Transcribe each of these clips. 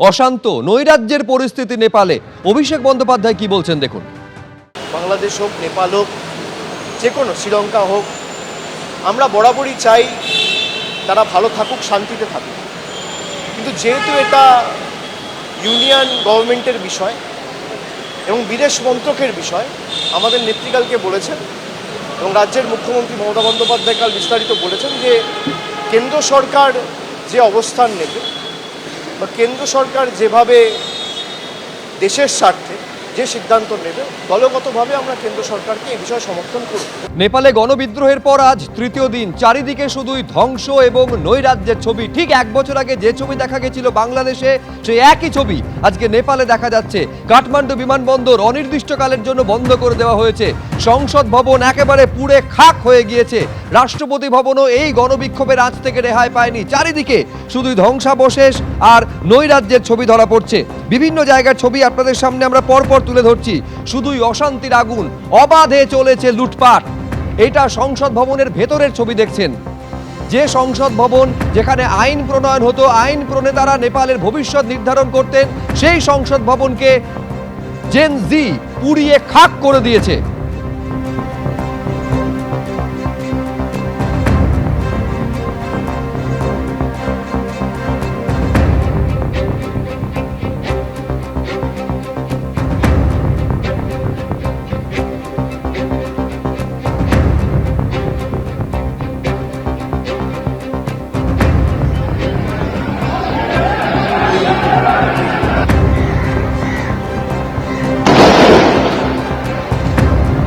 অশান্ত, নৈরাজ্যের পরিস্থিতি নেপালে। অভিষেক বন্দ্যোপাধ্যায় কি বলছেন দেখুন। বাংলাদেশ হোক, নেপাল হোক, যে কোনো, শ্রীলঙ্কা হোক, আমরা বরাবরই চাই তারা ভালো থাকুক, শান্তিতে থাকুক। কিন্তু যেহেতু এটা ইউনিয়ন গভর্নমেন্টের বিষয় এবং বিদেশ মন্ত্রকের বিষয়, আমাদের নেত্রীকালকে বলেছেন এবং রাজ্যের মুখ্যমন্ত্রী মমতা বন্দ্যোপাধ্যায় কাল বিস্তারিত বলেছেন যে কেন্দ্র সরকার যে অবস্থান নেবে বা কেন্দ্র সরকার যেভাবে দেশের স্বার্থে যে সিদ্ধান্ত নেবে, দলগতভাবে আমরা কেন্দ্র সরকারকে এই বিষয়ে সমর্থন করব। নেপালে গণবিদ্রোহের পর আজ তৃতীয় দিন চারিদিকে শুধুই ধ্বংস এবং নৈরাজ্যের ছবি। ঠিক এক বছর আগে যে ছবি দেখা গেছিল বাংলাদেশে সেই একই ছবি আজকে নেপালে দেখা যাচ্ছে। কাঠমান্ডু বিমানবন্দর অনির্দিষ্টকালের জন্য বন্ধ করে দেওয়া হয়েছে। সংসদ ভবন একেবারে পুড়ে খাক হয়ে গিয়েছে। রাষ্ট্রপতি ভবনও এই গণবিক্ষোভের আজ থেকে রেহাই পায়নি। চারিদিকে শুধুই ধ্বংসাবশেষ আর নৈরাজ্যের ছবি ধরা পড়ছে। বিভিন্ন জায়গার ছবি আপনাদের সামনে আমরা পরপর তুলে ধরছি। শুধুই অশান্তির আগুন, অবাধে চলেছে লুটপাট। এটা সংসদ ভবনের ভেতরের ছবি দেখছেন। যে সংসদ ভবন যেখানে আইন প্রণয়ন হতো, আইন প্রণেতারা নেপালের ভবিষ্যৎ নির্ধারণ করতেন, সেই সংসদ ভবনকে জেন জি পুড়িয়ে খাক করে দিয়েছে।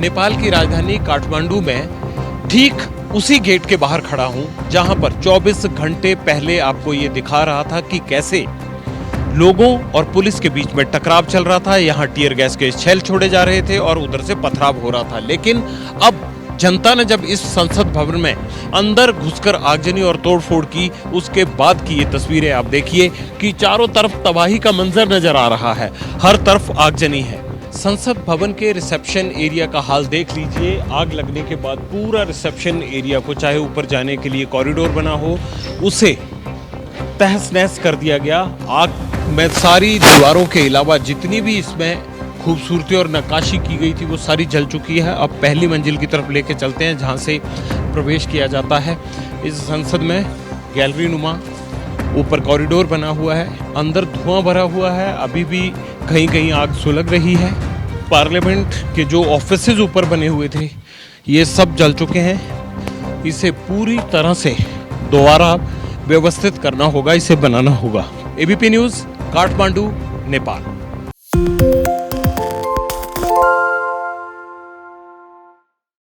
नेपाल की राजधानी काठमांडू में ठीक उसी गेट के बाहर खड़ा हूँ, जहाँ पर 24 घंटे पहले आपको ये दिखा रहा था कि कैसे लोगों और पुलिस के बीच में टकराव चल रहा था। यहाँ टीयर गैस के छेल छोड़े जा रहे थे और उधर से पथराव हो रहा था। लेकिन अब जनता ने जब इस संसद भवन में अंदर घुसकर आगजनी और तोड़फोड़ की, उसके बाद की ये तस्वीरें आप देखिए कि चारों तरफ़ तबाही का मंजर नज़र आ रहा है। हर तरफ़ आगजनी है। संसद भवन के रिसेप्शन एरिया का हाल देख लीजिए। आग लगने के बाद पूरा रिसेप्शन एरिया को चाहे ऊपर जाने के लिए कॉरिडोर बना हो, उसे तहस नहस कर दिया गया। आग में सारी दीवारों के अलावा जितनी भी इसमें खूबसूरती और नक्काशी की गई थी, वो सारी जल चुकी है। अब पहली मंजिल की तरफ़ लेके चलते हैं, जहाँ से प्रवेश किया जाता है। इस संसद में गैलरी नुमा ऊपर कॉरिडोर बना हुआ है, अंदर धुआँ भरा हुआ है, अभी भी कहीं कहीं आग सुलग रही है। पार्लियामेंट के जो ऑफ़िस ऊपर बने हुए थे, ये सब जल चुके हैं। इसे पूरी तरह से दोबारा व्यवस्थित करना होगा, इसे बनाना होगा। ABP news Kathmandu Nepal